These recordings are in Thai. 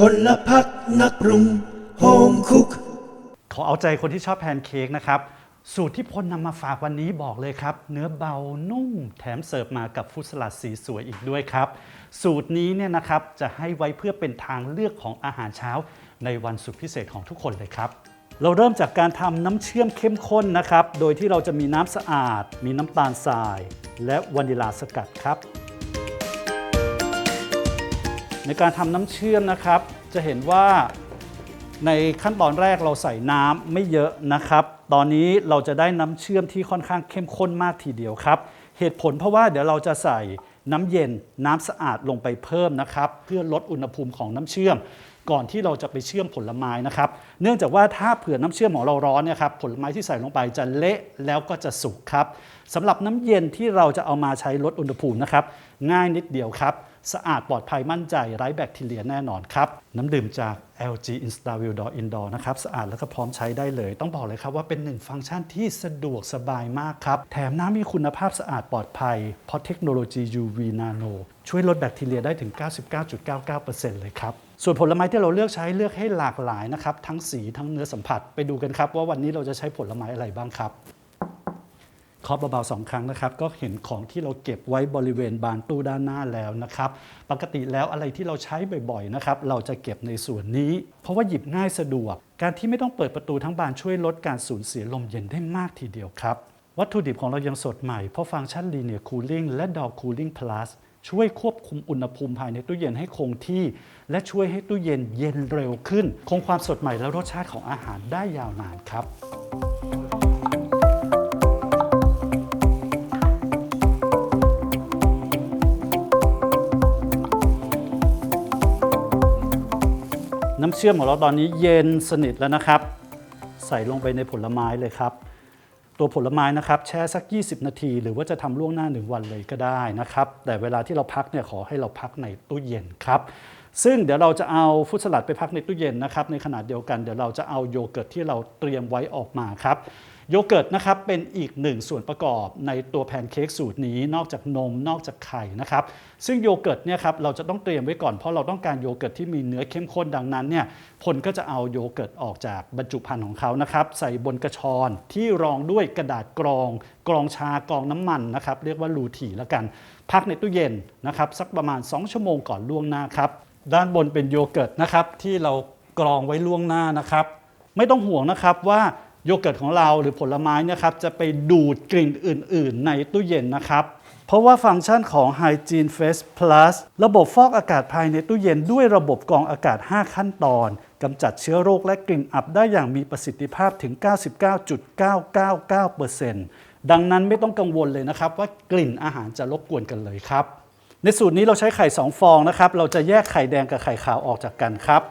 พลพักนักปรุงโฮมคุก ขอเอาใจคนที่ชอบแพนเค้กนะครับ สูตรที่พลนำมาฝากวันนี้บอกเลยครับ เนื้อเบานุ่ม แถมเสิร์ฟมากับฟุตสลัดสีสวยอีกด้วยครับ สูตรนี้เนี่ยนะครับจะให้ไว้เพื่อเป็นทางเลือกของอาหารเช้า ในวันสุดพิเศษของทุกคนเลยครับ เราเริ่มจากการทำน้ำเชื่อมเข้มข้นนะครับ โดยที่เราจะมีน้ำสะอาด มีน้ำตาลทราย และวานิลาสกัดครับ ในการทำน้ำเชื่อมนะครับ จะเห็นว่าในขั้นตอนแรกเราใส่น้ำไม่เยอะนะครับ ตอนนี้เราจะได้น้ำเชื่อมที่ค่อนข้างเข้มข้นมากทีเดียวครับ เหตุผลเพราะว่าเดี๋ยวเราจะใส่น้ำเย็นน้ำสะอาดลงไปเพิ่มนะครับ เพื่อลดอุณหภูมิของน้ำเชื่อม ก่อนที่เราจะไปเชื่อมผลไม้นะครับ เนื่องจากว่าถ้าเผื่อน้ำเชื่อมของเราร้อนเนี่ยครับผลไม้ที่ใส่ลงไปจะเละแล้วก็จะสุกครับสำหรับน้ำเย็นที่เราจะเอามาใช้ลดอุณหภูมินะครับง่ายนิดเดียวครับ สะอาดปลอดภัยมั่นใจไร้แบคทีเรียแน่นอนครับ น้ำดื่มจาก LG Instabil Door Indoor นะครับสะอาดแล้วก็พร้อมใช้ได้เลย ต้องบอกเลยครับว่าเป็นหนึ่งฟังก์ชันที่สะดวกสบายมากครับ แถมน้ำมีคุณภาพสะอาดปลอดภัย เพราะเทคโนโลยี UV Nano ช่วยลดแบคทีเรียได้ถึง 99.99%เลยครับ ส่วนผลไม้ที่เราเลือกใช้เลือกให้หลากหลายนะครับ ทั้งสีทั้งเนื้อสัมผัสไปดูกันครับ ว่าวันนี้เราจะใช้ผลไม้อะไรบ้างครับ เคาะเบาๆสองครั้งนะครับ ก็เห็นของที่เราเก็บไว้บริเวณบานตู้ด้านหน้าแล้วนะครับ ปกติแล้วอะไรที่เราใช้บ่อยๆนะครับ เราจะเก็บในส่วนนี้ เพราะว่าหยิบง่ายสะดวก การที่ไม่ต้องเปิดประตูทั้งบานช่วยลดการสูญเสียลมเย็นได้มากทีเดียวครับ วัตถุดิบของเรายังสดใหม่ เพราะฟังก์ชัน Linear Cooling และ Door Cooling Plus ช่วยควบคุมอุณหภูมิภายในตู้เย็นให้คงที่ และช่วยให้ตู้เย็นเย็นเร็วขึ้น คงความสดใหม่และรสชาติของอาหารได้ยาวนานครับ น้ำเชื่อมของเราตอนนี้เย็นสนิทแล้วนะครับ ใส่ลงไปในผลไม้เลยครับ ตัวผลไม้นะครับแช่สัก 20 นาที หรือว่าจะทำล่วงหน้า 1 วันเลยก็ได้นะครับ แต่เวลาที่เราพักเนี่ยขอให้เราพักในตู้เย็นครับซึ่งเดี๋ยวเราจะเอาฟุตสลัดไปพักในตู้เย็นนะครับในขณะเดียวกันเดี๋ยวเราจะเอาโยเกิร์ตที่เราเตรียมไว้ออกมาครับ โยเกิร์ตนะครับเป็นอีกหนึ่งส่วนประกอบในตัวแพนเค้กสูตรนี้นอกจากนมนอกจากไข่นะครับซึ่งโยเกิร์ตเนี่ยครับเราจะต้องเตรียมไว้ก่อนเพราะเราต้องการโยเกิร์ตที่มีเนื้อเข้มข้นดังนั้นเนี่ยพลก็จะเอาโยเกิร์ตออกจากบรรจุภัณฑ์ของเขานะครับใส่บนกระชอนที่รองด้วยกระดาษกรอง กรองชากรองน้ำมันนะครับเรียกว่าลูทีแล้วกัน พักในตู้เย็นนะครับสักประมาณ 2 ชั่วโมงก่อนล่วงหน้าครับด้านบนเป็นโยเกิร์ตนะครับที่เรากรองไว้ล่วงหน้านะครับ ไม่ต้องห่วงนะครับว่า โยเกิร์ตของเราหรือผลไม้นะครับจะไปดูดกลิ่นอื่น ๆ ในตู้เย็นนะครับ เพราะว่าฟังก์ชันของ Hygiene Face Plus ระบบฟอกอากาศภายในตู้เย็นด้วยระบบกรองอากาศ 5 ขั้นตอนกำจัดเชื้อโรคและกลิ่นอับได้อย่างมีประสิทธิภาพถึง 99.999%ดังนั้นไม่ต้องกังวลเลยนะครับ ว่ากลิ่นอาหารจะรบกวนกันเลยครับ ในสูตรนี้เราใช้ไข่ 2 ฟองนะครับ เราจะแยกไข่แดงกับไข่ขาวออกจากกันครับ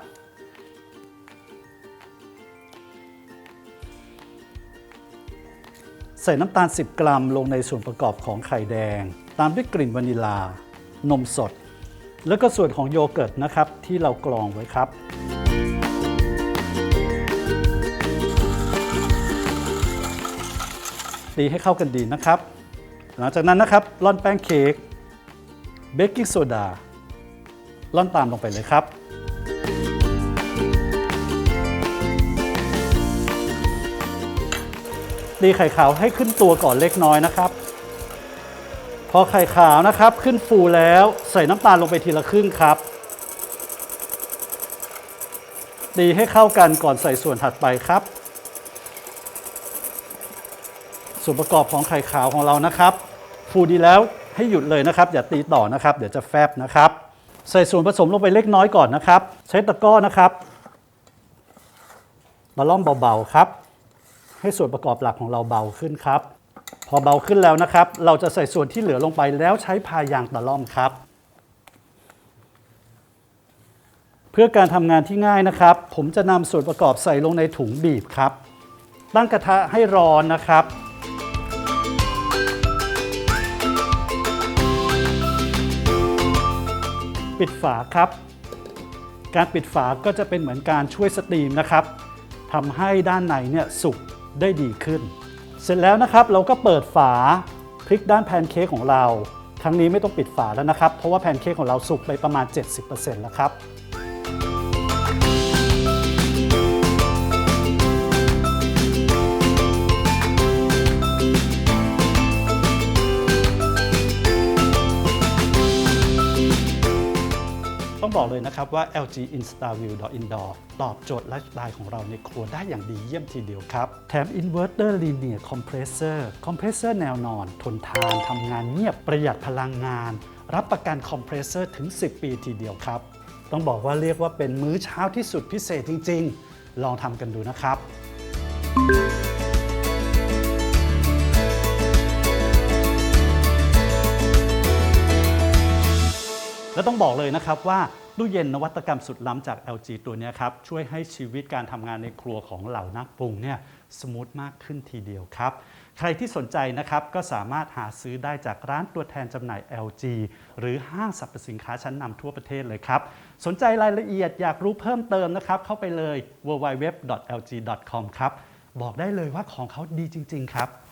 ใส่น้ำตาล 10 กรัมลงในส่วนประกอบของไข่แดง ตามด้วยกลิ่นวานิลา นมสด แล้วก็ส่วนของโยเกิร์ตนะครับที่เรากรองไว้ครับ ตีให้เข้ากันดีนะครับ หลังจากนั้นนะครับร่อนแป้งเค้กเบกกิ้งโซดาร่อนตามลงไปเลยครับ ตีไข่ขาวให้ขึ้นตัวก่อนเล็กน้อยนะครับ พอไข่ขาวนะครับขึ้นฟูแล้วใส่น้ำตาลลงไปทีละครึ่งครับ ตีให้เข้ากันก่อนใส่ส่วนถัดไปครับ ส่วนประกอบของไข่ขาวของเรานะครับ ฟูดีแล้วให้หยุดเลยนะครับ อย่าตีต่อนะครับ เดี๋ยวจะแฟบนะครับ ใส่ส่วนผสมลงไปเล็กน้อยก่อนนะครับ ใช้ตะกร้อนะครับมาล่อมเบาๆครับ ให้ส่วนประกอบหลักของเราเบาขึ้นครับ พอเบาขึ้นแล้วนะครับ เราจะใส่ส่วนที่เหลือลงไปแล้วใช้พายางตะล่อมครับ เพื่อการทำงานที่ง่ายนะครับ ผมจะนำส่วนประกอบใส่ลงในถุงบีบครับ ตั้งกระทะให้ร้อนนะครับปิดฝาครับ การปิดฝาก็จะเป็นเหมือนการช่วยสตรีมนะครับทำให้ด้านในเนี่ยสุก ได้ดีขึ้น เสร็จแล้วนะครับเราก็เปิดฝาพลิกด้านแพนเค้กของเรา ครั้งนี้ไม่ต้องปิดฝาแล้วนะครับ เพราะว่าแพนเค้กของเราสุกไปประมาณ 70%แล้วครับ บอกเลยนะครับว่า LG InstaView Indoor ตอบโจทย์ไลฟ์สไตล์ของเราในครัวได้อย่างดีเยี่ยมทีเดียวครับ แถม Inverter Linear Compressor คอมเพรสเซอร์แนวนอน ทนทานทำงานเงียบประหยัดพลังงาน รับประกันคอมเพรสเซอร์ถึง 10 ปีทีเดียวครับ ต้องบอกว่าเรียกว่าเป็นมื้อเช้าที่สุดพิเศษจริง ๆ ลองทำกันดูนะครับและต้องบอกเลยนะครับว่า ตู้เย็นนวัตกรรมสุดล้ำจาก LG ตัวนี้ครับ ช่วยให้ชีวิตการทำงานในครัวของเหล่านักปรุงเนี่ยสมูทมากขึ้นทีเดียวครับ ใครที่สนใจนะครับก็สามารถหาซื้อได้จากร้านตัวแทนจำหน่าย LG หรือห้างสรรพสินค้าชั้นนำทั่วประเทศเลยครับ สนใจรายละเอียดอยากรู้เพิ่มเติมนะครับ เข้าไปเลย www.lg.com ครับ บอกได้เลยว่าของเขาดีจริง ๆ ครับ